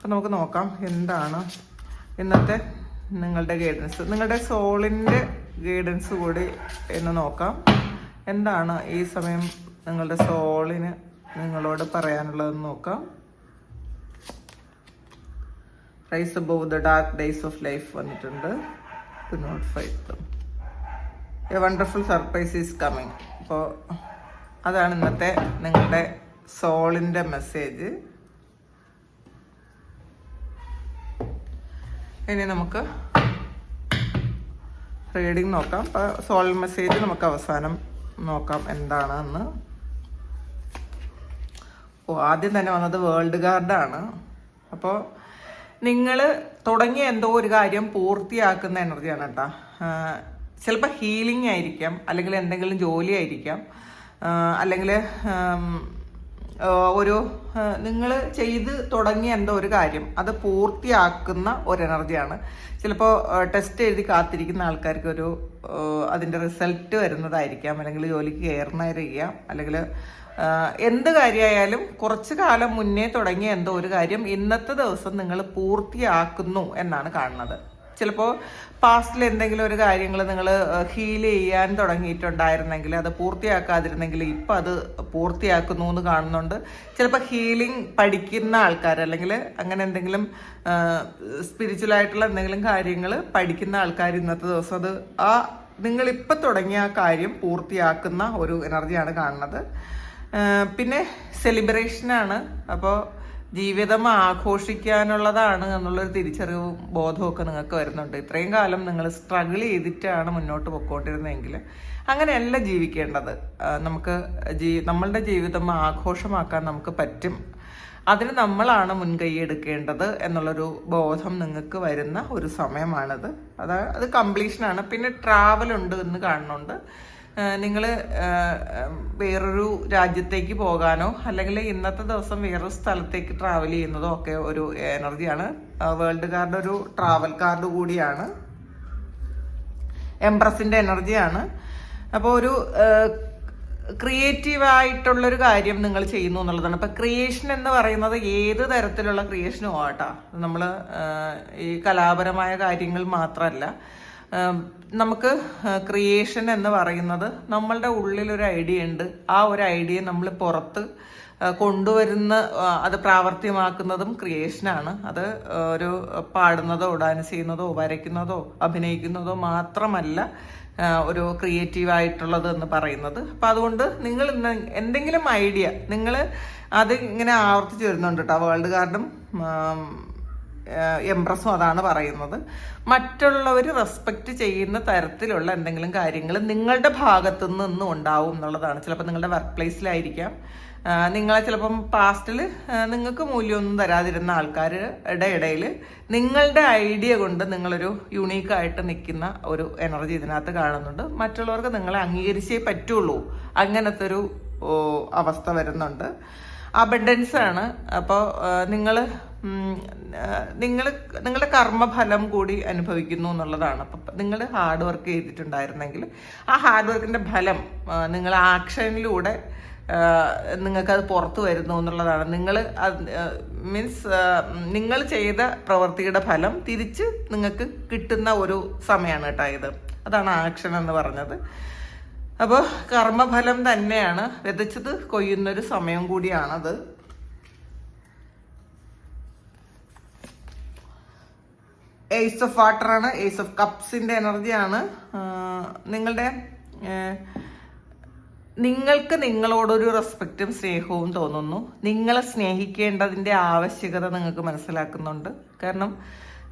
അപ്പോൾ നമുക്ക് നോക്കാം എന്താണ് ഇന്നത്തെ നിങ്ങളുടെ ഗൈഡൻസ് നിങ്ങളുടെ സോളിന്റെ ഗൈഡൻസ് കൂടി എന്ന് നോക്കാം. എന്താണ് ഈ സമയം നിങ്ങളുടെ സോളിന് നിങ്ങളോട് പറയാനുള്ളതെന്ന് നോക്കാം. Rise above the dark days of life വന്നിട്ടുണ്ട്. Do not fight a wonderful surprise is coming അപ്പോൾ അതാണ് ഇന്നത്തെ നിങ്ങളുടെ സോളിന്റെ മെസ്സേജ് ഇനി നമുക്ക് റീഡിങ് നോക്കാം. അപ്പോൾ സോൾ മെസ്സേജ് നമുക്ക് അവസാനം നോക്കാം എന്താണെന്ന്. ഓ ആദ്യം തന്നെ വന്നത് വേൾഡ് ഗാർഡാണ് അപ്പോൾ നിങ്ങൾ തുടങ്ങിയ എന്തോ ഒരു കാര്യം പൂർത്തിയാക്കുന്ന എനർജിയാണ് കേട്ടോ. ചിലപ്പോൾ ഹീലിംഗ് ആയിരിക്കാം അല്ലെങ്കിൽ എന്തെങ്കിലും ജോലി ആയിരിക്കാം. അല്ലെങ്കിൽ ഒരു നിങ്ങൾ ചെയ്ത് തുടങ്ങിയ എന്തോ ഒരു കാര്യം അത് പൂർത്തിയാക്കുന്ന ഒരു എനർജിയാണ് ചിലപ്പോൾ ടെസ്റ്റ് എഴുതി കാത്തിരിക്കുന്ന ആൾക്കാർക്ക് ഒരു അതിന്റെ റിസൾട്ട് വരുന്നതായിരിക്കാം അല്ലെങ്കിൽ ജോലിക്ക് കയറുന്നതായിരിക്കാം അല്ലെങ്കിൽ എന്ത് കാര്യമായാലും കുറച്ച് കാലം മുന്നേ തുടങ്ങിയ എന്തോ ഒരു കാര്യം ഇന്നത്തെ ദിവസം നിങ്ങൾ പൂർത്തിയാക്കുന്നു എന്നാണ് കാണുന്നത്. ചിലപ്പോൾ പാസ്റ്റിൽ എന്തെങ്കിലും ഒരു കാര്യങ്ങൾ നിങ്ങൾ ഹീൽ ചെയ്യാൻ തുടങ്ങിയിട്ടുണ്ടായിരുന്നെങ്കിൽ അത് പൂർത്തിയാക്കാതിരുന്നെങ്കിൽ ഇപ്പം അത് പൂർത്തിയാക്കുന്നു എന്ന് കാണുന്നുണ്ട്. ചിലപ്പോൾ ഹീലിംഗ് പഠിക്കുന്ന ആൾക്കാർ അല്ലെങ്കിൽ അങ്ങനെ എന്തെങ്കിലും സ്പിരിച്വൽ ആയിട്ടുള്ള എന്തെങ്കിലും കാര്യങ്ങൾ പഠിക്കുന്ന ആൾക്കാർ ഇന്നത്തെ ദിവസം അത് ആ നിങ്ങളിപ്പോൾ തുടങ്ങിയ ആ കാര്യം പൂർത്തിയാക്കുന്ന ഒരു എനർജിയാണ് കാണുന്നത്. പിന്നെ സെലിബ്രേഷനാണ് അപ്പോൾ ജീവിതം ആഘോഷിക്കാനുള്ളതാണ് എന്നുള്ളൊരു തിരിച്ചറിവും ബോധമൊക്കെ നിങ്ങൾക്ക് വരുന്നുണ്ട്. ഇത്രയും കാലം നിങ്ങൾ സ്ട്രഗിൾ ചെയ്തിട്ടാണ് മുന്നോട്ട് പൊയ്ക്കൊണ്ടിരുന്നതെങ്കിൽ അങ്ങനെയല്ല ജീവിക്കേണ്ടത്. നമുക്ക് ജീ നമ്മളുടെ ജീവിതം ആഘോഷമാക്കാൻ നമുക്ക് പറ്റും. അതിന് നമ്മളാണ് മുൻകൈ എടുക്കേണ്ടത് എന്നുള്ളൊരു ബോധം നിങ്ങൾക്ക് വരുന്ന ഒരു സമയമാണത്. അത് അത് കംപ്ലീഷനാണ് പിന്നെ ട്രാവൽ ഉണ്ട് എന്ന് കാണുന്നുണ്ട്. നിങ്ങൾ വേറൊരു രാജ്യത്തേക്ക് പോകാനോ അല്ലെങ്കിൽ ഇന്നത്തെ ദിവസം വേറൊരു സ്ഥലത്തേക്ക് ട്രാവൽ ചെയ്യുന്നതോ ഒക്കെ ഒരു എനർജിയാണ് വേൾഡ് കാർഡ് ഒരു ട്രാവൽ കാർഡ് കൂടിയാണ്. എംപ്രസിന്റെ എനർജിയാണ് അപ്പോൾ ഒരു ക്രിയേറ്റീവ് ആയിട്ടുള്ളൊരു കാര്യം നിങ്ങൾ ചെയ്യുന്നു എന്നുള്ളതാണ്. ഇപ്പം ക്രിയേഷൻ എന്ന് പറയുന്നത് ഏത് തരത്തിലുള്ള ക്രിയേഷനും ആട്ടാ. നമ്മൾ ഈ കലാപരമായ കാര്യങ്ങൾ മാത്രമല്ല നമുക്ക് ക്രിയേഷൻ എന്ന് പറയുന്നത് നമ്മളുടെ ഉള്ളിലൊരു ഐഡിയ ഉണ്ട്. ആ ഒരു ഐഡിയ നമ്മൾ പുറത്ത് കൊണ്ടുവരുന്ന അത് പ്രാവർത്തികമാക്കുന്നതും ക്രിയേഷനാണ് അത് ഒരു പാടുന്നതോ ഡാൻസ് ചെയ്യുന്നതോ വരയ്ക്കുന്നതോ അഭിനയിക്കുന്നതോ മാത്രമല്ല ഒരു ക്രിയേറ്റീവ് ആയിട്ടുള്ളത് എന്ന് പറയുന്നത്. അപ്പം അതുകൊണ്ട് നിങ്ങൾ എന്തെങ്കിലും ഐഡിയ നിങ്ങൾ അത് ഇങ്ങനെ ആവർത്തിച്ച് വരുന്നുണ്ട് കേട്ടോ. വേൾഡ് കാർഡും എംപ്രസും അതാണ് പറയുന്നത്. മറ്റുള്ളവർ റെസ്പെക്റ്റ് ചെയ്യുന്ന തരത്തിലുള്ള എന്തെങ്കിലും കാര്യങ്ങൾ നിങ്ങളുടെ ഭാഗത്തു നിന്നും ഉണ്ടാവും എന്നുള്ളതാണ്. ചിലപ്പോൾ നിങ്ങളുടെ വർക്ക് പ്ലേസിലായിരിക്കാം നിങ്ങളെ ചിലപ്പം പാസ്റ്റിൽ നിങ്ങൾക്ക് മൂല്യമൊന്നും തരാതിരുന്ന ആൾക്കാരുടെ ഇടയിൽ നിങ്ങളുടെ ഐഡിയ കൊണ്ട് നിങ്ങളൊരു യുണീക്കായിട്ട് നിൽക്കുന്ന ഒരു എനർജി ഇതിനകത്ത് കാണുന്നുണ്ട്. മറ്റുള്ളവർക്ക് നിങ്ങളെ അംഗീകരിച്ചേ പറ്റുള്ളൂ. അങ്ങനത്തെ ഒരു അവസ്ഥ വരുന്നുണ്ട്. അബഡൻസ് ആണ്. അപ്പോൾ നിങ്ങൾ നിങ്ങൾ നിങ്ങളുടെ കർമ്മഫലം കൂടി അനുഭവിക്കുന്നു എന്നുള്ളതാണ്. അപ്പം നിങ്ങൾ ഹാർഡ് വർക്ക് ചെയ്തിട്ടുണ്ടായിരുന്നെങ്കിൽ ആ ഹാർഡ് വർക്കിന്റെ ഫലം നിങ്ങൾ ആക്ഷനിലൂടെ നിങ്ങൾക്കത് പുറത്തു വരുന്നു എന്നുള്ളതാണ്. നിങ്ങൾ മീൻസ് നിങ്ങൾ ചെയ്ത പ്രവൃത്തിയുടെ ഫലം തിരിച്ച് നിങ്ങൾക്ക് കിട്ടുന്ന ഒരു സമയമാണ് കേട്ടോ ഇത്. അതാണ് ആക്ഷൻ എന്ന് പറഞ്ഞത്. അപ്പോൾ കർമ്മഫലം തന്നെയാണ്. വിതച്ചത് കൊയ്യുന്നൊരു സമയം കൂടിയാണത്. എയ്സ് ഓഫ് വാട്ടർ ആണ്. എയ്സ് ഓഫ് കപ്സിന്റെ എനർജിയാണ് നിങ്ങളുടെ നിങ്ങൾക്ക് നിങ്ങളോടൊരു റെസ്പെക്റ്റും സ്നേഹവും തോന്നുന്നു. നിങ്ങളെ സ്നേഹിക്കേണ്ടതിന്റെ ആവശ്യകത നിങ്ങൾക്ക് മനസ്സിലാക്കുന്നുണ്ട്. കാരണം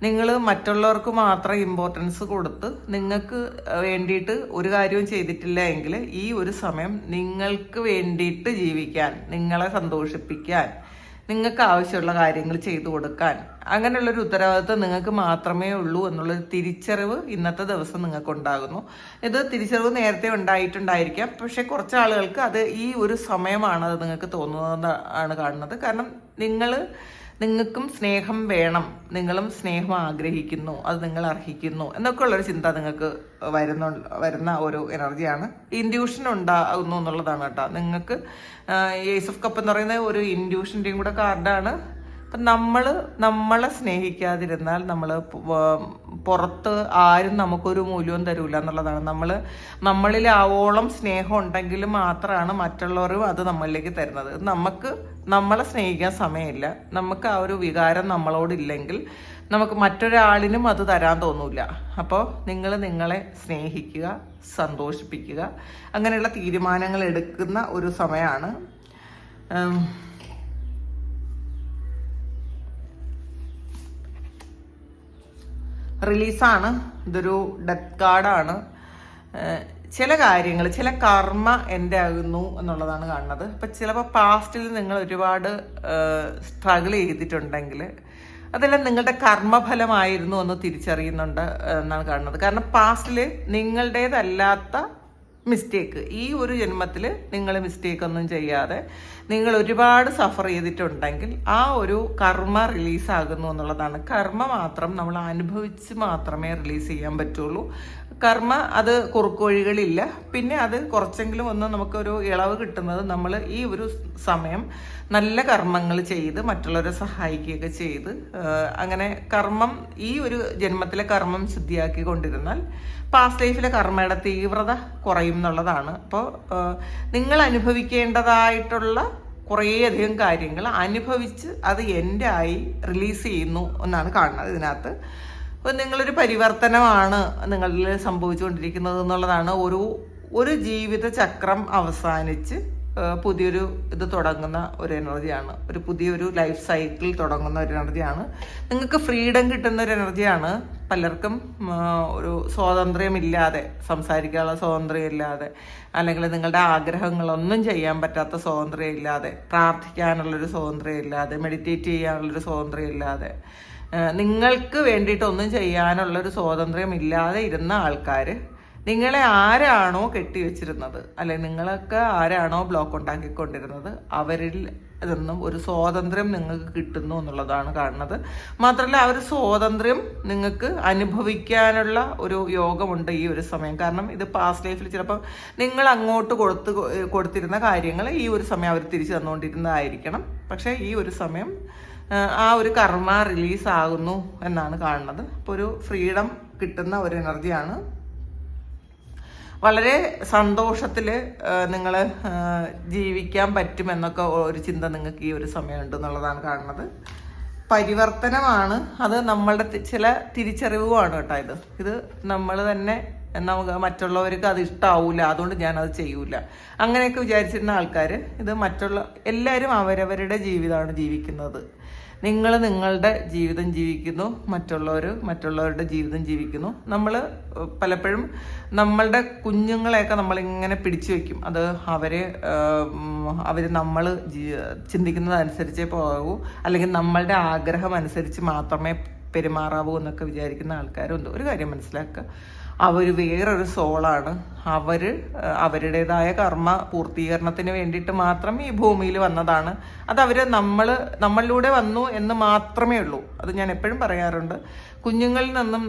നിങ്ങൾ മറ്റുള്ളവർക്ക് മാത്രം ഇമ്പോർട്ടൻസ് കൊടുത്ത് നിങ്ങൾക്ക് വേണ്ടിയിട്ട് ഒരു കാര്യവും ചെയ്തിട്ടില്ല എങ്കിൽ ഈ ഒരു സമയം നിങ്ങൾക്ക് വേണ്ടിയിട്ട് ജീവിക്കാൻ നിങ്ങളെ സന്തോഷിപ്പിക്കാൻ നിങ്ങൾക്ക് ആവശ്യമുള്ള കാര്യങ്ങൾ ചെയ്തു കൊടുക്കാൻ. അങ്ങനെയുള്ളൊരു ഉത്തരവാദിത്വം നിങ്ങൾക്ക് മാത്രമേ ഉള്ളൂ എന്നുള്ളൊരു തിരിച്ചറിവ് ഇന്നത്തെ ദിവസം നിങ്ങൾക്ക് ഉണ്ടാകുന്നു ഇത് തിരിച്ചറിവ് നേരത്തെ ഉണ്ടായിട്ടുണ്ടായിരിക്കാം. പക്ഷെ കുറച്ച് ആളുകൾക്ക് അത് ഈ ഒരു സമയമാണ് അത് നിങ്ങൾക്ക് തോന്നുന്നത് ആണ് കാണുന്നത്. കാരണം നിങ്ങൾ നിങ്ങൾക്കും സ്നേഹം വേണം. നിങ്ങളും സ്നേഹം ആഗ്രഹിക്കുന്നു. അത് നിങ്ങൾ അർഹിക്കുന്നു. എന്നൊക്കെ ഉള്ളൊരു ചിന്ത നിങ്ങൾക്ക് വരുന്ന വരുന്ന ഒരു എനർജിയാണ് ഇൻഡ്യൂഷൻ ഉണ്ടാകുന്നു എന്നുള്ളതാണ് കേട്ടോ. നിങ്ങൾക്ക് ഏസ് ഓഫ് കപ്പ് എന്ന് പറയുന്ന ഒരു ഇൻഡ്യൂഷന്റെയും കൂടെ കാർഡാണ് അപ്പം നമ്മൾ നമ്മളെ സ്നേഹിക്കാതിരുന്നാൽ നമ്മൾ പുറത്ത് ആരും നമുക്കൊരു മൂല്യവും തരൂല എന്നുള്ളതാണ്. നമ്മൾ നമ്മളിൽ ആവോളം സ്നേഹം ഉണ്ടെങ്കിൽ മാത്രമാണ് മറ്റുള്ളവരും അത് നമ്മളിലേക്ക് തരുന്നത്. നമുക്ക് നമ്മളെ സ്നേഹിക്കാൻ സമയമില്ല. നമുക്ക് ആ ഒരു വികാരം നമ്മളോടില്ലെങ്കിൽ നമുക്ക് മറ്റൊരാളിനും അത് തരാൻ തോന്നൂല. അപ്പോൾ നിങ്ങൾ നിങ്ങളെ സ്നേഹിക്കുക സന്തോഷിപ്പിക്കുക അങ്ങനെയുള്ള തീരുമാനങ്ങൾ എടുക്കുന്ന ഒരു സമയമാണ്. റിലീസാണ്. ഇതൊരു ഡെത്ത് കാർഡാണ്. ചില കാര്യങ്ങൾ ചില കർമ്മ എന്റെ ആകുന്നു എന്നുള്ളതാണ് കാണുന്നത്. അപ്പം ചിലപ്പോൾ പാസ്റ്റിൽ നിങ്ങൾ ഒരുപാട് സ്ട്രഗിൾ ചെയ്തിട്ടുണ്ടെങ്കിൽ അതെല്ലാം നിങ്ങളുടെ കർമ്മഫലമായിരുന്നു എന്ന് തിരിച്ചറിയുന്നുണ്ട് എന്നാണ് കാണുന്നത്. കാരണം പാസ്റ്റിൽ നിങ്ങളുടേതല്ലാത്ത മിസ്റ്റേക്ക് ഈ ഒരു ജന്മത്തിൽ നിങ്ങൾ മിസ്റ്റേക്ക് ഒന്നും ചെയ്യാതെ നിങ്ങൾ ഒരുപാട് സഫർ ചെയ്തിട്ടുണ്ടെങ്കിൽ ആ ഒരു കർമ്മ റിലീസ് ആകുന്നു എന്നുള്ളതാണ്. കർമ്മ മാത്രം നമ്മൾ അനുഭവിച്ച് മാത്രമേ റിലീസ് ചെയ്യാൻ പറ്റുള്ളൂ. കർമ്മ അത് കുറുക്കുവഴികളില്ല പിന്നെ അത് കുറച്ചെങ്കിലും ഒന്ന് നമുക്കൊരു ഇളവ് കിട്ടുന്നത് നമ്മൾ ഈ ഒരു സമയം നല്ല കർമ്മങ്ങൾ ചെയ്ത് മറ്റുള്ളവരെ സഹായിക്കുകയൊക്കെ ചെയ്ത് അങ്ങനെ കർമ്മം ഈ ഒരു ജന്മത്തിലെ കർമ്മം ശുദ്ധിയാക്കി കൊണ്ടിരുന്നാൽ പാസ്റ്റ് ലൈഫിലെ കർമ്മയുടെ തീവ്രത കുറയും എന്നുള്ളതാണ് അപ്പോൾ നിങ്ങൾ അനുഭവിക്കേണ്ടതായിട്ടുള്ള കുറേയധികം കാര്യങ്ങൾ അനുഭവിച്ച് അത് എന്റെ ആയി റിലീസ് ചെയ്യുന്നു എന്നാണ് കാണുന്നത് ഇതിനകത്ത്. അപ്പോൾ നിങ്ങളൊരു പരിവർത്തനമാണ് നിങ്ങളിൽ സംഭവിച്ചുകൊണ്ടിരിക്കുന്നത് എന്നുള്ളതാണ്. ഒരു ഒരു ജീവിത ചക്രം അവസാനിച്ച് പുതിയൊരു ഇത് തുടങ്ങുന്ന ഒരു എനർജിയാണ്. ഒരു പുതിയൊരു ലൈഫ് സൈക്കിൾ തുടങ്ങുന്ന ഒരു എനർജിയാണ്. നിങ്ങൾക്ക് ഫ്രീഡം കിട്ടുന്ന ഒരു എനർജിയാണ്. പലർക്കും ഒരു സ്വാതന്ത്ര്യമില്ലാതെ സംസാരിക്കാനുള്ള സ്വാതന്ത്ര്യമില്ലാതെ അല്ലെങ്കിൽ നിങ്ങളുടെ ആഗ്രഹങ്ങളൊന്നും ചെയ്യാൻ പറ്റാത്ത സ്വാതന്ത്ര്യമില്ലാതെ പ്രാർത്ഥിക്കാനുള്ളൊരു സ്വാതന്ത്ര്യം ഇല്ലാതെ മെഡിറ്റേറ്റ് ചെയ്യാനുള്ളൊരു സ്വാതന്ത്ര്യം ഇല്ലാതെ ആ, നിങ്ങൾക്ക് വേണ്ടിയിട്ടൊന്നും ചെയ്യാനുള്ളൊരു സ്വാതന്ത്ര്യം ഇല്ലാതെ ഇരുന്ന ആൾക്കാർ നിങ്ങളെ ആരാണോ കെട്ടിവെച്ചിരുന്നത് അല്ലെ നിങ്ങളൊക്കെ ആരാണോ ബ്ലോക്ക് ഉണ്ടാക്കിക്കൊണ്ടിരുന്നത് അവരിൽ നിന്നും ഒരു സ്വാതന്ത്ര്യം നിങ്ങൾക്ക് കിട്ടുന്നു എന്നുള്ളതാണ് കാണുന്നത്. മാത്രമല്ല ആ ഒരു സ്വാതന്ത്ര്യം നിങ്ങൾക്ക് അനുഭവിക്കാനുള്ള ഒരു യോഗമുണ്ട് ഈ ഒരു സമയം. കാരണം ഇത് പാസ്റ്റ് ലൈഫിൽ ചിലപ്പോൾ നിങ്ങൾ അങ്ങോട്ട് കൊടുത്ത് കൊടുത്തിരുന്ന കാര്യങ്ങൾ ഈ ഒരു സമയം അവർ തിരിച്ചു തന്നുകൊണ്ടിരുന്നതായിരിക്കണം. പക്ഷേ ഈ ഒരു സമയം ആ, ഒരു കർമ്മ റിലീസ് ആകുന്നു എന്നാണ് കാണുന്നത്. അപ്പോൾ ഒരു ഫ്രീഡം കിട്ടുന്ന ഒരു എനർജിയാണ് വളരെ സന്തോഷത്തിൽ നിങ്ങൾ ജീവിക്കാൻ പറ്റുമെന്നൊക്കെ ഒരു ചിന്ത നിങ്ങൾക്ക് ഈ ഒരു സമയമുണ്ട് എന്നുള്ളതാണ് കാണുന്നത്. പരിവർത്തനമാണ്. അത് നമ്മളുടെ ചില തിരിച്ചറിവുമാണ് കേട്ടോ ഇത്. ഇത് നമ്മൾ തന്നെ നമുക്ക് മറ്റുള്ളവർക്ക് അത് ഇഷ്ടാവൂല. അതുകൊണ്ട് ഞാൻ അത് ചെയ്യൂല. അങ്ങനെയൊക്കെ വിചാരിച്ചിരുന്ന ആൾക്കാർ ഇത് മറ്റുള്ള എല്ലാവരും അവരവരുടെ ജീവിതമാണ് ജീവിക്കുന്നത്. നിങ്ങൾ നിങ്ങളുടെ ജീവിതം ജീവിക്കുന്നു മറ്റുള്ളവർ മറ്റുള്ളവരുടെ ജീവിതം ജീവിക്കുന്നു. നമ്മൾ പലപ്പോഴും നമ്മളുടെ കുഞ്ഞുങ്ങളെയൊക്കെ നമ്മളിങ്ങനെ പിടിച്ചു വയ്ക്കും അത് അവരെ അവർ നമ്മൾ ചിന്തിക്കുന്നതനുസരിച്ചേ പോകൂ. അല്ലെങ്കിൽ നമ്മളുടെ ആഗ്രഹം അനുസരിച്ച് മാത്രമേ പെരുമാറാവൂ എന്നൊക്കെ വിചാരിക്കുന്ന ആൾക്കാരുണ്ട്. ഒരു കാര്യം മനസ്സിലാക്കുക. അവർ വേറൊരു സോളാണ്. അവർ അവരുടേതായ കർമ്മ പൂർത്തീകരണത്തിന് വേണ്ടിയിട്ട് മാത്രം ഈ ഭൂമിയിൽ വന്നതാണ്. അത് അവർ നമ്മൾ നമ്മളിലൂടെ വന്നു എന്ന് മാത്രമേ ഉള്ളൂ. അത് ഞാൻ എപ്പോഴും പറയാറുണ്ട്. കുഞ്ഞുങ്ങളിൽ നിന്നും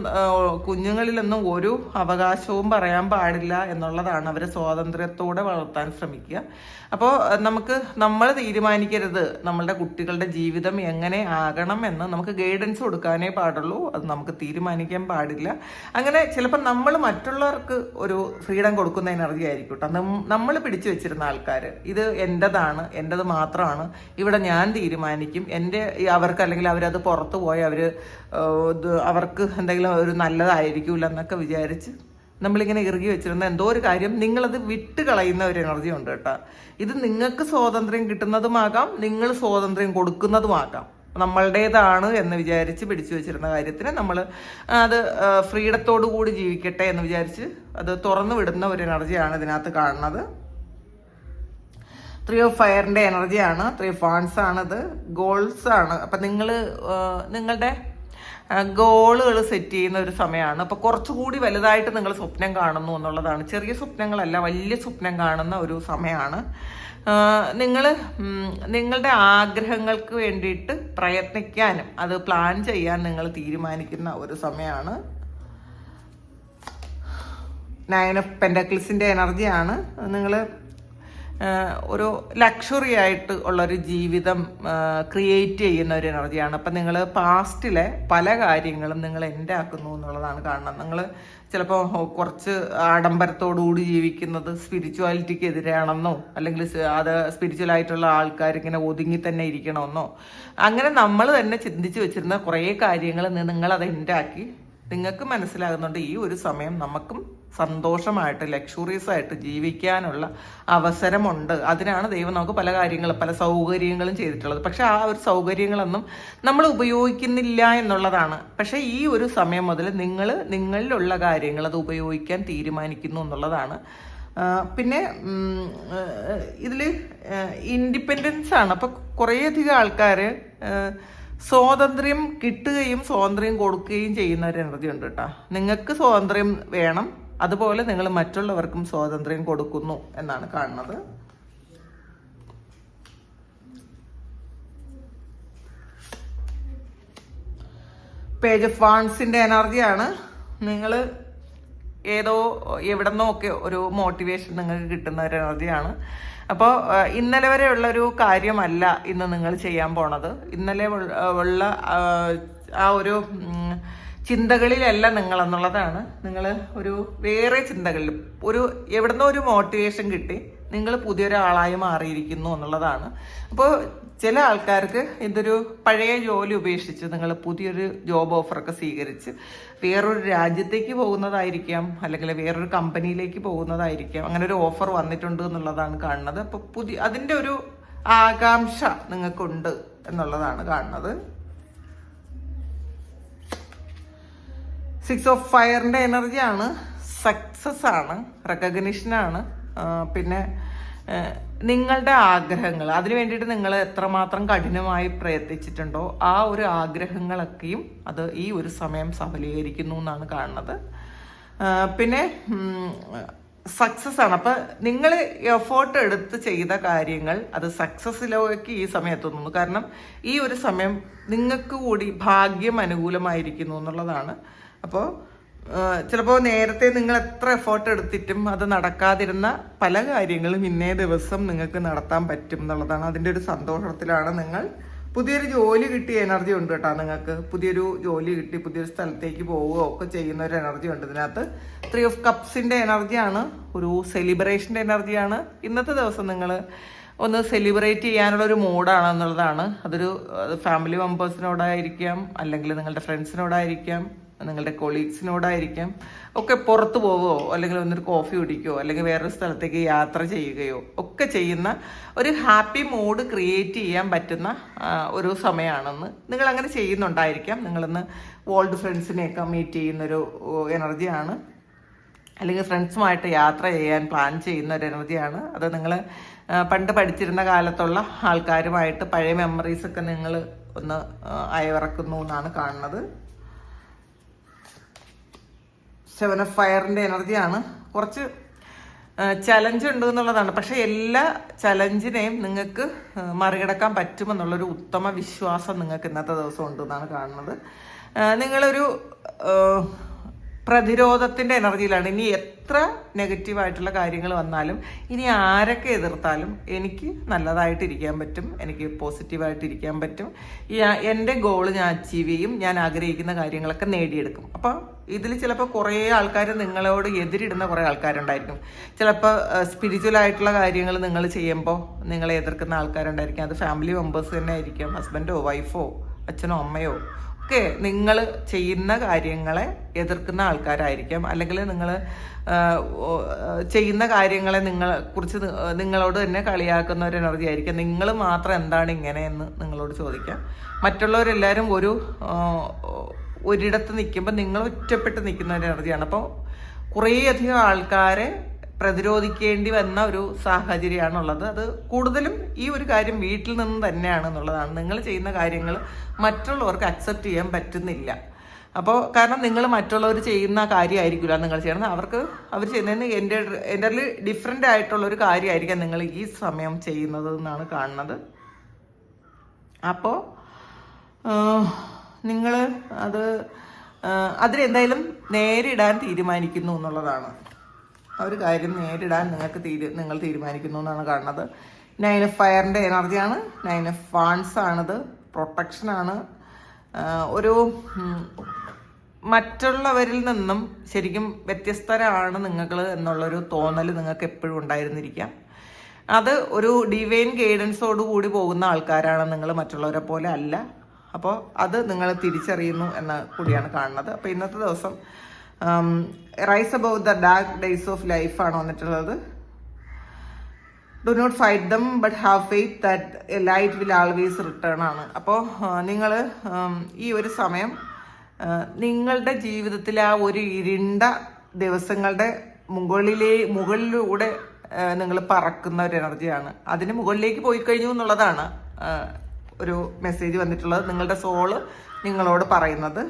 കുഞ്ഞുങ്ങളിലൊന്നും ഒരു അവകാശവും പറയാൻ പാടില്ല എന്നുള്ളതാണ് അവരെ സ്വാതന്ത്ര്യത്തോടെ വളർത്താൻ ശ്രമിക്കുക. അപ്പോൾ നമുക്ക് നമ്മൾ തീരുമാനിക്കരുത് നമ്മളുടെ കുട്ടികളുടെ ജീവിതം എങ്ങനെ ആകണം എന്ന് നമുക്ക് ഗൈഡൻസ് കൊടുക്കാനേ പാടുള്ളൂ. അത് നമുക്ക് തീരുമാനിക്കാൻ പാടില്ല. അങ്ങനെ ചിലപ്പോൾ നമ്മൾ മറ്റുള്ളവർക്ക് ഒരു ഫ്രീഡം കൊടുക്കുന്ന എനർജി ആയിരിക്കും കേട്ടോ. നമ്മൾ പിടിച്ചു വെച്ചിരുന്ന ആൾക്കാർ ഇത് എന്റെതാണ് എന്റെത് മാത്രമാണ് ഇവിടെ ഞാൻ തീരുമാനിക്കും എന്റെ അവർക്ക് അല്ലെങ്കിൽ അവരത് പുറത്ത് പോയി അവർ അവർക്ക് എന്തെങ്കിലും ഒരു നല്ലതായിരിക്കില്ല എന്നൊക്കെ വിചാരിച്ച് നമ്മളിങ്ങനെ ഇറുകി വെച്ചിരുന്ന എന്തോ ഒരു കാര്യം നിങ്ങളത് വിട്ട് കളയുന്ന ഒരു എനർജി ഉണ്ട് കേട്ടോ. ഇത് നിങ്ങൾക്ക് സ്വാതന്ത്ര്യം കിട്ടുന്നതുമാകാം നിങ്ങൾ സ്വാതന്ത്ര്യം കൊടുക്കുന്നതുമാകാം. നമ്മളുടേതാണ് എന്ന് വിചാരിച്ച് പിടിച്ചു വെച്ചിരുന്ന കാര്യത്തിന് നമ്മൾ അത് ഫ്രീഡത്തോടു കൂടി ജീവിക്കട്ടെ എന്ന് വിചാരിച്ച് അത് തുറന്നു വിടുന്ന ഒരു എനർജിയാണ് ഇതിനകത്ത് കാണുന്നത്. ത്രീ ഓഫ് ഫയറിന്റെ എനർജിയാണ്. ത്രീ ഫാൻസ് ആണിത്. ഗോൾസ് ആണ്. അപ്പൊ നിങ്ങൾ നിങ്ങളുടെ ഗോളുകൾ സെറ്റ് ചെയ്യുന്ന ഒരു സമയമാണ്. അപ്പോൾ കുറച്ചുകൂടി വലുതായിട്ട് നിങ്ങൾ സ്വപ്നം കാണുന്നു എന്നുള്ളതാണ്. ചെറിയ സ്വപ്നങ്ങളല്ല വലിയ സ്വപ്നം കാണുന്ന ഒരു സമയമാണ്. നിങ്ങൾ നിങ്ങളുടെ ആഗ്രഹങ്ങൾക്ക് വേണ്ടിയിട്ട് പ്രയത്നിക്കാനും അത് പ്ലാൻ ചെയ്യാൻ നിങ്ങൾ തീരുമാനിക്കുന്ന ഒരു സമയമാണ്. നയൻ ഓഫ് പെൻഡക്ലിസിന്റെ എനർജിയാണ്. നിങ്ങൾ ഒരു ലക്ഷറി ആയിട്ട് ഉള്ളൊരു ജീവിതം ക്രിയേറ്റ് ചെയ്യുന്ന ഒരു എനർജിയാണ്. അപ്പം നിങ്ങൾ പാസ്റ്റിലെ പല കാര്യങ്ങളും നിങ്ങൾ എന്റെ ആക്കുന്നു എന്നുള്ളതാണ് കാണുന്നത് നിങ്ങൾ ചിലപ്പോൾ കുറച്ച് ആഡംബരത്തോടുകൂടി ജീവിക്കുന്നത് സ്പിരിച്വാലിറ്റിക്ക് എതിരാണെന്നോ അല്ലെങ്കിൽ അത് സ്പിരിച്വലായിട്ടുള്ള ആൾക്കാർ ഇങ്ങനെ ഒതുങ്ങി തന്നെ ഇരിക്കണമെന്നോ അങ്ങനെ നമ്മൾ തന്നെ ചിന്തിച്ച് വെച്ചിരുന്ന കുറേ കാര്യങ്ങൾ നിങ്ങളത് എന്റെ ആക്കി നിങ്ങൾക്ക് മനസ്സിലാകുന്നുണ്ട് ഈ ഒരു സമയം നമുക്കും സന്തോഷമായിട്ട് ലക്ഷറീസ് ആയിട്ട് ജീവിക്കാനുള്ള അവസരമുണ്ട്. അതിനാണ് ദൈവം നമുക്ക് പല കാര്യങ്ങളും പല സൗകര്യങ്ങളും ചെയ്തിട്ടുള്ളത്. പക്ഷെ ആ ഒരു സൗകര്യങ്ങളൊന്നും നമ്മൾ ഉപയോഗിക്കുന്നില്ല എന്നുള്ളതാണ്. പക്ഷെ ഈ ഒരു സമയം മുതൽ നിങ്ങൾ നിങ്ങളിലുള്ള കാര്യങ്ങൾ അത് ഉപയോഗിക്കാൻ തീരുമാനിക്കുന്നു എന്നുള്ളതാണ്. പിന്നെ ഇതിൽ ഇൻഡിപെൻഡൻസ് ആണ്. അപ്പോൾ കുറേയധികം ആൾക്കാർ സ്വാതന്ത്ര്യം കിട്ടുകയും സ്വാതന്ത്ര്യം കൊടുക്കുകയും ചെയ്യുന്ന ഒരു എനർജി ഉണ്ട് കേട്ടോ. നിങ്ങൾക്ക് സ്വാതന്ത്ര്യം വേണം അതുപോലെ നിങ്ങൾ മറ്റുള്ളവർക്കും സ്വാതന്ത്ര്യം കൊടുക്കുന്നു എന്നാണ് കാണുന്നത്. പേജ് ഓഫ് വാൺസിന്റെ എനർജിയാണ്. നിങ്ങൾ ഏതോ എവിടെ ഒക്കെ ഒരു മോട്ടിവേഷൻ നിങ്ങൾക്ക് കിട്ടുന്ന ഒരു എനർജിയാണ്. അപ്പോൾ ഇന്നലെ വരെ ഉള്ളൊരു കാര്യമല്ല ഇന്ന് നിങ്ങൾ ചെയ്യാൻ പോണത്. ഇന്നലെ ഉള്ള ആ ഒരു ചിന്തകളിലല്ല നിങ്ങൾ എന്നുള്ളതാണ് നിങ്ങൾ ഒരു വേറെ ചിന്തകളിൽ ഒരു എവിടുന്നോ ഒരു മോട്ടിവേഷൻ കിട്ടി നിങ്ങൾ പുതിയൊരാളായി മാറിയിരിക്കുന്നു എന്നുള്ളതാണ്. അപ്പോൾ ചില ആൾക്കാർക്ക് ഇതൊരു പഴയ ജോലി ഉപേക്ഷിച്ച് നിങ്ങൾ പുതിയൊരു ജോബ് ഓഫറൊക്കെ സ്വീകരിച്ച് വേറൊരു രാജ്യത്തേക്ക് പോകുന്നതായിരിക്കാം അല്ലെങ്കിൽ വേറൊരു കമ്പനിയിലേക്ക് പോകുന്നതായിരിക്കാം അങ്ങനെ ഒരു ഓഫർ വന്നിട്ടുണ്ട് എന്നുള്ളതാണ് കാണുന്നത്. അപ്പോൾ പുതിയ അതിന്റെ ഒരു ആകാംക്ഷ നിങ്ങൾക്കുണ്ട് എന്നുള്ളതാണ് കാണുന്നത്. സിക്സ് ഓഫ് ഫയറിന്റെ എനർജിയാണ് സക്സസ് ആണ്. റെക്കഗ്നിഷനാണ് പിന്നെ നിങ്ങളുടെ ആഗ്രഹങ്ങൾ. അതിനു വേണ്ടിയിട്ട് നിങ്ങൾ എത്രമാത്രം കഠിനമായി പ്രയത്നിച്ചിട്ടുണ്ടോ ആ ഒരു ആഗ്രഹങ്ങളൊക്കെയും അത് ഈ ഒരു സമയം സഫലീകരിക്കുന്നു എന്നാണ് കാണുന്നത്. പിന്നെ സക്സസ് ആണ്. അപ്പം നിങ്ങൾ എഫേർട്ട് എടുത്ത് ചെയ്ത കാര്യങ്ങൾ അത് സക്സസ്സിലേക്ക് ഈ സമയത്തൊന്നു കാരണം ഈ ഒരു സമയം നിങ്ങൾക്ക് കൂടി ഭാഗ്യം അനുകൂലമായിരിക്കുന്നു എന്നുള്ളതാണ് അപ്പോൾ ചിലപ്പോൾ നേരത്തെ നിങ്ങൾ എത്ര എഫേർട്ട് എടുത്തിട്ടും അത് നടക്കാതിരുന്ന പല കാര്യങ്ങളും ഇന്നേ ദിവസം നിങ്ങൾക്ക് നടത്താൻ പറ്റും എന്നുള്ളതാണ്. അതിന്റെ ഒരു സന്തോഷത്തിലാണ് നിങ്ങൾ പുതിയൊരു ജോലി കിട്ടിയ എനർജി ഉണ്ട് കേട്ടോ നിങ്ങൾക്ക്. പുതിയൊരു ജോലി കിട്ടി പുതിയൊരു സ്ഥലത്തേക്ക് പോവുകയോ ഒക്കെ ചെയ്യുന്ന ഒരു എനർജി ഉണ്ട് ഇതിനകത്ത്. ത്രീ ഓഫ് കപ്സിന്റെ എനർജിയാണ് ഒരു സെലിബ്രേഷന്റെ എനർജിയാണ് ഇന്നത്തെ ദിവസം നിങ്ങൾ ഒന്ന് സെലിബ്രേറ്റ് ചെയ്യാനുള്ള ഒരു മൂഡാണ് എന്നുള്ളതാണ്. അതൊരു ഫാമിലി മെമ്പേഴ്സിനോടായിരിക്കാം അല്ലെങ്കിൽ നിങ്ങളുടെ ഫ്രണ്ട്സിനോടായിരിക്കാം നിങ്ങളുടെ കൊളീഗ്സിനോടായിരിക്കാം ഒക്കെ പുറത്തു പോവുകയോ അല്ലെങ്കിൽ ഒന്നൊരു കോഫി കുടിക്കുകയോ അല്ലെങ്കിൽ വേറൊരു സ്ഥലത്തേക്ക് യാത്ര ചെയ്യുകയോ ഒക്കെ ചെയ്യുന്ന ഒരു ഹാപ്പി മൂഡ് ക്രിയേറ്റ് ചെയ്യാൻ പറ്റുന്ന ഒരു സമയമാണെന്ന് നിങ്ങൾ അങ്ങനെ ചെയ്യുന്നുണ്ടായിരിക്കാം. നിങ്ങളിന്ന് ഓൾഡ് ഫ്രണ്ട്സിനെയൊക്കെ മീറ്റ് ചെയ്യുന്നൊരു എനർജിയാണ് അല്ലെങ്കിൽ ഫ്രണ്ട്സുമായിട്ട് യാത്ര ചെയ്യാൻ പ്ലാൻ ചെയ്യുന്ന ഒരു എനർജിയാണ് അത് നിങ്ങൾ പണ്ട് പഠിച്ചിരുന്ന കാലത്തുള്ള ആൾക്കാരുമായിട്ട് പഴയ മെമ്മറീസൊക്കെ നിങ്ങൾ ഒന്ന് അയവിറക്കുന്നു എന്നാണ് കാണുന്നത്. സെവൻ ഓഫ് ഫയറിന്റെ എനർജിയാണ്. കുറച്ച് ചലഞ്ച് ഉണ്ട് എന്നുള്ളതാണ്. പക്ഷെ എല്ലാ ചലഞ്ചിനെയും നിങ്ങൾക്ക് മറികടക്കാൻ പറ്റുമെന്നുള്ളൊരു ഉത്തമ വിശ്വാസം നിങ്ങൾക്ക് ഇന്നത്തെ ദിവസം ഉണ്ടെന്നാണ് കാണുന്നത്. നിങ്ങളൊരു പ്രതിരോധത്തിന്റെ എനർജിയിലാണ്. ഇനി എത്ര നെഗറ്റീവായിട്ടുള്ള കാര്യങ്ങൾ വന്നാലും ഇനി ആരൊക്കെ എതിർത്താലും എനിക്ക് നല്ലതായിട്ടിരിക്കാൻ പറ്റും. എനിക്ക് പോസിറ്റീവായിട്ടിരിക്കാൻ പറ്റും. എന്റെ ഗോൾ ഞാൻ അച്ചീവ് ചെയ്യും. ഞാൻ ആഗ്രഹിക്കുന്ന കാര്യങ്ങളൊക്കെ നേടിയെടുക്കും. അപ്പോൾ ഇതിൽ ചിലപ്പോൾ കുറേ ആൾക്കാർ നിങ്ങളോട് എതിരിടുന്ന കുറേ ആൾക്കാരുണ്ടായിരിക്കും. ചിലപ്പോൾ സ്പിരിച്വൽ ആയിട്ടുള്ള കാര്യങ്ങൾ നിങ്ങൾ ചെയ്യുമ്പോൾ നിങ്ങളെ എതിർക്കുന്ന ആൾക്കാരുണ്ടായിരിക്കും. അത് ഫാമിലി മെമ്പേഴ്സ് തന്നെ ആയിരിക്കും. ഹസ്ബൻഡോ വൈഫോ അച്ഛനോ അമ്മയോ ഒക്കെ നിങ്ങൾ ചെയ്യുന്ന കാര്യങ്ങളെ എതിർക്കുന്ന ആൾക്കാരായിരിക്കാം. അല്ലെങ്കിൽ നിങ്ങൾ ചെയ്യുന്ന കാര്യങ്ങളെ നിങ്ങളെ കുറിച്ച് നിങ്ങളോട് തന്നെ കളിയാക്കുന്ന ഒരു എനർജി ആയിരിക്കാം. നിങ്ങൾ മാത്രം എന്താണ് ഇങ്ങനെ എന്ന് നിങ്ങളോട് ചോദിക്കാം. മറ്റുള്ളവരെല്ലാവരും ഒരു ഒരിടത്ത് നിൽക്കുമ്പോൾ നിങ്ങൾ ഒറ്റപ്പെട്ട് നിൽക്കുന്ന ഒരു എനർജിയാണ് അപ്പോൾ കുറേയധികം ആൾക്കാരെ പ്രതിരോധിക്കേണ്ടി വന്ന ഒരു സാഹചര്യമാണുള്ളത്. അത് കൂടുതലും ഈ ഒരു കാര്യം വീട്ടിൽ നിന്ന് തന്നെയാണ് എന്നുള്ളതാണ്. നിങ്ങൾ ചെയ്യുന്ന കാര്യങ്ങൾ മറ്റുള്ളവർക്ക് അക്സെപ്റ്റ് ചെയ്യാൻ പറ്റുന്നില്ല. അപ്പോൾ കാരണം നിങ്ങൾ മറ്റുള്ളവർ ചെയ്യുന്ന കാര്യമായിരിക്കില്ല നിങ്ങൾ ചെയ്യണം അവർക്ക് അവർ ചെയ്യുന്നതിന് എന്റെ എന്റെ ഡിഫറെന്റ് ആയിട്ടുള്ളൊരു കാര്യമായിരിക്കാം നിങ്ങൾ ഈ സമയം ചെയ്യുന്നത് എന്നാണ് കാണുന്നത്. അപ്പോൾ നിങ്ങൾ അത് അതിലെന്തായാലും നേരിടാൻ തീരുമാനിക്കുന്നു എന്നുള്ളതാണ്. ആ ഒരു കാര്യം നേരിടാൻ നിങ്ങൾക്ക് തീരു നിങ്ങൾ തീരുമാനിക്കുന്നു എന്നാണ് കാണുന്നത്. നയൻ എഫ് ഫയറിന്റെ എനർജിയാണ്. നയൻ എഫ് ഫാൺസ് ആണിത്. പ്രൊട്ടക്ഷനാണ് ഒരു മറ്റുള്ളവരിൽ നിന്നും ശരിക്കും വ്യത്യസ്തരാണ് നിങ്ങൾ എന്നുള്ളൊരു തോന്നൽ നിങ്ങൾക്ക് എപ്പോഴും ഉണ്ടായിരുന്നിരിക്കാം. അത് ഒരു ഡിവൈൻ ഗൈഡൻസോട് കൂടി പോകുന്ന ആൾക്കാരാണ് നിങ്ങൾ മറ്റുള്ളവരെ പോലെ അല്ല. അപ്പോൾ അത് നിങ്ങൾ തിരിച്ചറിയുന്നു എന്ന് കൂടിയാണ് കാണുന്നത്. അപ്പോൾ ഇന്നത്തെ ദിവസം rise about the dark days of ലൈഫാണ് വന്നിട്ടുള്ളത്. Do not fight them but have faith that light will always return ആണ്. അപ്പോൾ നിങ്ങൾ ഈ ഒരു സമയം നിങ്ങളുടെ ജീവിതത്തിൽ ആ ഒരു ഇരുണ്ട ദിവസങ്ങളുടെ മുകളിലെ മുകളിലൂടെ നിങ്ങൾ പറക്കുന്ന ഒരു എനർജിയാണ് അതിന് മുകളിലേക്ക് പോയി കഴിഞ്ഞു എന്നുള്ളതാണ് ഒരു മെസ്സേജ് വന്നിട്ടുള്ളത്. നിങ്ങളുടെ സോൾ നിങ്ങളോട് പറയുന്നത്.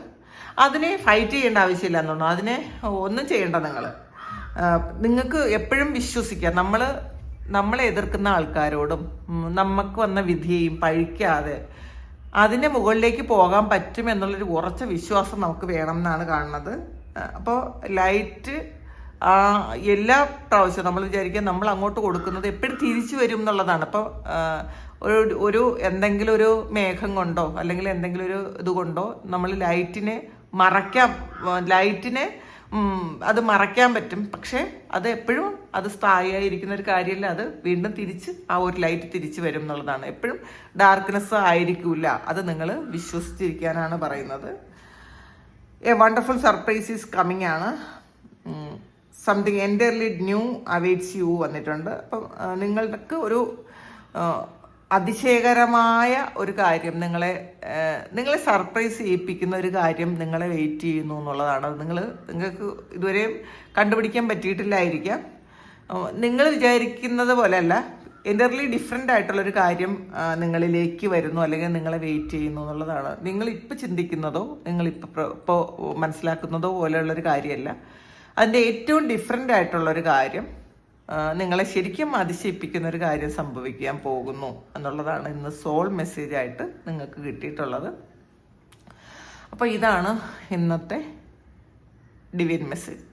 അതിനെ ഫൈറ്റ് ചെയ്യേണ്ട ആവശ്യമില്ല എന്നുള്ളൂ അതിനെ ഒന്നും ചെയ്യേണ്ട നിങ്ങൾ. നിങ്ങൾക്ക് എപ്പോഴും വിശ്വസിക്കാം നമ്മൾ നമ്മളെ എതിർക്കുന്ന ആൾക്കാരോടും നമുക്ക് വന്ന വിധിയെയും പഴിക്കാതെ അതിന്റെ മുകളിലേക്ക് പോകാൻ പറ്റും എന്നുള്ളൊരു ഉറച്ച വിശ്വാസം നമുക്ക് വേണം എന്നാണ് കാണുന്നത്. അപ്പോൾ ലൈറ്റ് എല്ലാ പ്രാവശ്യവും നമ്മൾ വിചാരിക്കുക നമ്മൾ അങ്ങോട്ട് കൊടുക്കുന്നത് എപ്പോഴും തിരിച്ചു വരും എന്നുള്ളതാണ്. അപ്പോൾ ഒരു ഒരു എന്തെങ്കിലും ഒരു മേഘം കൊണ്ടോ അല്ലെങ്കിൽ എന്തെങ്കിലും ഒരു ഇത് കൊണ്ടോ നമ്മൾ ലൈറ്റിനെ മറയ്ക്കാം ലൈറ്റിനെ അത് മറയ്ക്കാൻ പറ്റും. പക്ഷേ അത് എപ്പോഴും അത് സ്ഥായിയായിരിക്കുന്ന ഒരു കാര്യമല്ല. അത് വീണ്ടും തിരിച്ച് ആ ഒരു ലൈറ്റ് തിരിച്ചു വരും എന്നുള്ളതാണ്. എപ്പോഴും ഡാർക്ക്നെസ് ആയിരിക്കില്ല അത് നിങ്ങൾ വിശ്വസിച്ചിരിക്കാനാണ് പറയുന്നത്. A wonderful surprise is coming ആണ്. Something entirely new awaits you വന്നിട്ടുണ്ട്. അപ്പം നിങ്ങൾക്ക് ഒരു അതിശയകരമായ ഒരു കാര്യം നിങ്ങളെ നിങ്ങളെ സർപ്രൈസ് ചെയ്യിപ്പിക്കുന്ന ഒരു കാര്യം നിങ്ങളെ വെയിറ്റ് ചെയ്യുന്നു എന്നുള്ളതാണ്. നിങ്ങൾ നിങ്ങൾക്ക് ഇതുവരെയും കണ്ടുപിടിക്കാൻ പറ്റിയിട്ടില്ലായിരിക്കാം. നിങ്ങൾ വിചാരിക്കുന്നത് പോലെയല്ല എന്റർലി ഡിഫറെന്റ് ആയിട്ടുള്ളൊരു കാര്യം നിങ്ങളിലേക്ക് വരുന്നു അല്ലെങ്കിൽ നിങ്ങളെ വെയിറ്റ് ചെയ്യുന്നു എന്നുള്ളതാണ്. നിങ്ങൾ ഇപ്പോൾ ചിന്തിക്കുന്നതോ നിങ്ങൾ ഇപ്പോൾ മനസ്സിലാക്കുന്നതോ പോലെയുള്ളൊരു കാര്യമല്ല. അതിന്റെ ഏറ്റവും ഡിഫറെന്റ് ആയിട്ടുള്ളൊരു കാര്യം നിങ്ങളെ ശരിക്കും അതിശയിപ്പിക്കുന്ന ഒരു കാര്യം സംഭവിക്കാൻ പോകുന്നു എന്നുള്ളതാണ് ഇന്ന് സോൾ മെസ്സേജ് ആയിട്ട് നിങ്ങൾക്ക് കിട്ടിയിട്ടുള്ളത്. അപ്പോൾ ഇതാണ് ഇന്നത്തെ ഡിവിൻ മെസ്സേജ്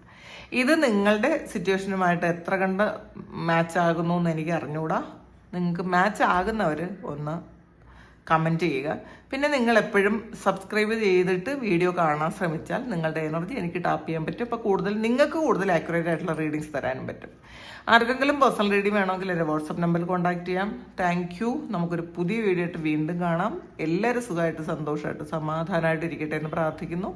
ഇത് നിങ്ങളുടെ സിറ്റുവേഷനുമായിട്ട് എത്ര കണ്ട് മാച്ച് ആകുന്നു എന്ന് എനിക്ക് അറിഞ്ഞുകൂടാ നിങ്ങൾക്ക് മാച്ച് ആകുന്നവർ ഒന്ന് കമന്റ് ചെയ്യുക. പിന്നെ നിങ്ങൾ എപ്പോഴും സബ്സ്ക്രൈബ് ചെയ്തിട്ട് വീഡിയോ കാണാൻ ശ്രമിച്ചാൽ നിങ്ങളുടെ എനർജി എനിക്ക് ടാപ്പ് ചെയ്യാൻ പറ്റും. അപ്പോൾ കൂടുതൽ നിങ്ങൾക്ക് കൂടുതൽ ആക്യുറേറ്റ് ആയിട്ടുള്ള റീഡിങ്സ് തരാനും പറ്റും. ആർക്കെങ്കിലും പേഴ്സണൽ റീഡിംഗ് വേണമെങ്കിൽ എന്റെ വാട്സപ്പ് നമ്പറിൽ കോൺടാക്ട് ചെയ്യാം. താങ്ക് യു നമുക്കൊരു പുതിയ വീഡിയോ ആയിട്ട് വീണ്ടും കാണാം. എല്ലാവരും സുഖമായിട്ട് സന്തോഷമായിട്ട് സമാധാനമായിട്ട് ഇരിക്കട്ടെ എന്ന് പ്രാർത്ഥിക്കുന്നു.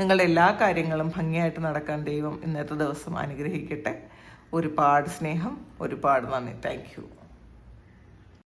നിങ്ങളുടെ എല്ലാ കാര്യങ്ങളും ഭംഗിയായിട്ട് നടക്കാൻ ദൈവം ഇന്നത്തെ ദിവസം അനുഗ്രഹിക്കട്ടെ. ഒരുപാട് സ്നേഹം ഒരുപാട് നന്ദി. Thank you